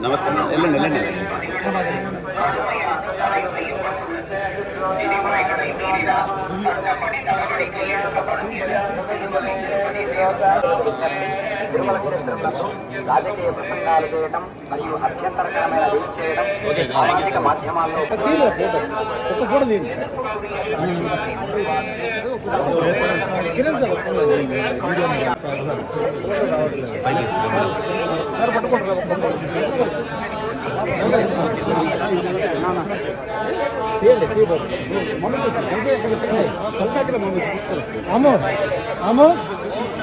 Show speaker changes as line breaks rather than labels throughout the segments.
ನಮಸ್ತೆ ಎಲ್ಲ ನೆಲೆ ನೆಲೆ? நடவடிக்கை எடுக்கப்படும் என వెళ్ళండి వెళ్ళండి
రాజకీయ ప్రసంగాలు చేయడం మరియు అభ్యంతరకరమైన రీల్ చేయడం సామాజిక మాధ్యమాల్లో
ఒక ఫోటో తీయండి కిరణ్ సార్ ఒక్క సార్ పట్టుకుంటారా తీయండి తీయబోదు మమ్మీ సెల్ఫీ సెల్ఫీ అక్కడ మమ్మీ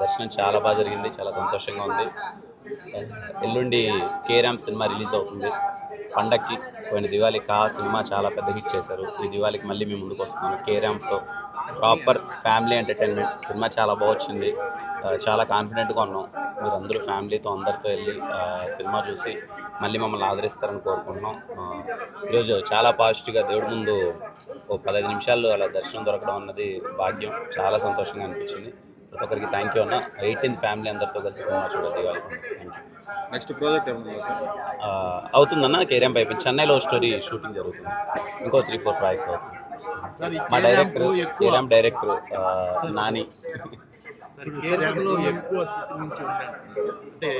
దర్శనం చాలా బాగా జరిగింది చాలా సంతోషంగా ఉంది. ఎల్లుండి కేరామ్ సినిమా రిలీజ్ అవుతుంది. పండక్కి పోయిన దివాళీ కా సినిమా చాలా పెద్ద హిట్ చేశారు. ఈ దివాళీకి మళ్ళీ మేము ముందుకు వస్తున్నాము. కేరామ్తో ప్రాపర్ ఫ్యామిలీ ఎంటర్టైన్మెంట్ సినిమా చాలా బాగా వచ్చింది. చాలా కాన్ఫిడెంట్గా ఉన్నాం. మీరు అందరూ ఫ్యామిలీతో అందరితో వెళ్ళి సినిమా చూసి మళ్ళీ మమ్మల్ని ఆదరిస్తారని కోరుకుంటున్నాం. ఈరోజు చాలా పాజిటివ్గా దేవుడి ముందు ఓ పదహైదు నిమిషాల్లో అలా దర్శనం దొరకడం అన్నది భాగ్యం. చాలా సంతోషంగా అనిపించింది. ప్రతి ఒక్కరికి థ్యాంక్ యూ అన్న. ఎయిటీన్త్ ఫ్యామిలీ అందరితో కలిసి సినిమా చూడాలి Diwali
thank you next project
అవుతుందన్న కేరియం పైపు. చెన్నైలో స్టోరీ షూటింగ్ జరుగుతుంది. ఇంకో త్రీ ఫోర్ ప్రాజెక్ట్స్ అవుతుంది. మా డైరెక్టర్ కేరియం డైరెక్టర్ నాని.
సార్ కేరాంలో ఎక్కువ స్థితి నుంచి ఉందండి అంటే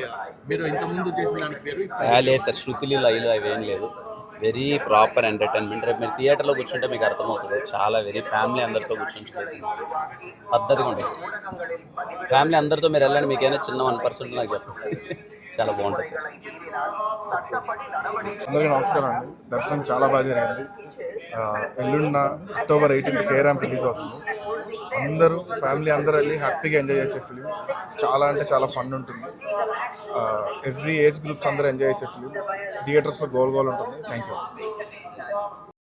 మీరు ఇంతకుముందు చేసిన దానికి పేరు? ఇప్పుడు
ఆ, లేదు సార్ శృతిలి లైలు అవి ఏం లేదు వెరీ ప్రాపర్ ఎంటర్టైన్మెంట్. రేపు మీరు థియేటర్లో కూర్చుంటే మీకు అర్థమవుతుంది. చాలా వెరీ ఫ్యామిలీ అందరితో కూర్చొని చూసేసి పద్ధతిగా ఉంటుంది ఫ్యామిలీ అందరితో మీరు వెళ్ళండి మీకైనా చిన్న వన్ పర్సెంట్ నాకు చెప్పండి. చాలా బాగుంటుంది సార్.
అందరికీ నమస్కారం అండి. దర్శనం చాలా బాగా జరిగింది. ఆ, ఎల్లుండిన అక్టోబర్ ఎయిటీన్త్ కేరామ్ రిలీజ్ అవుతుంది. అందరూ ఫ్యామిలీ అందరూ వెళ్ళి హ్యాపీగా ఎంజాయ్ చేసే ఫిలిం చాలా అంటే చాలా ఫన్ ఉంటుంది. ఎవ్రీ ఏజ్ గ్రూప్స్ అందరూ ఎంజాయ్ చేసే ఫిలిం థియేటర్స్లో గోల్ గోల్ ఉంటుంది. Thank you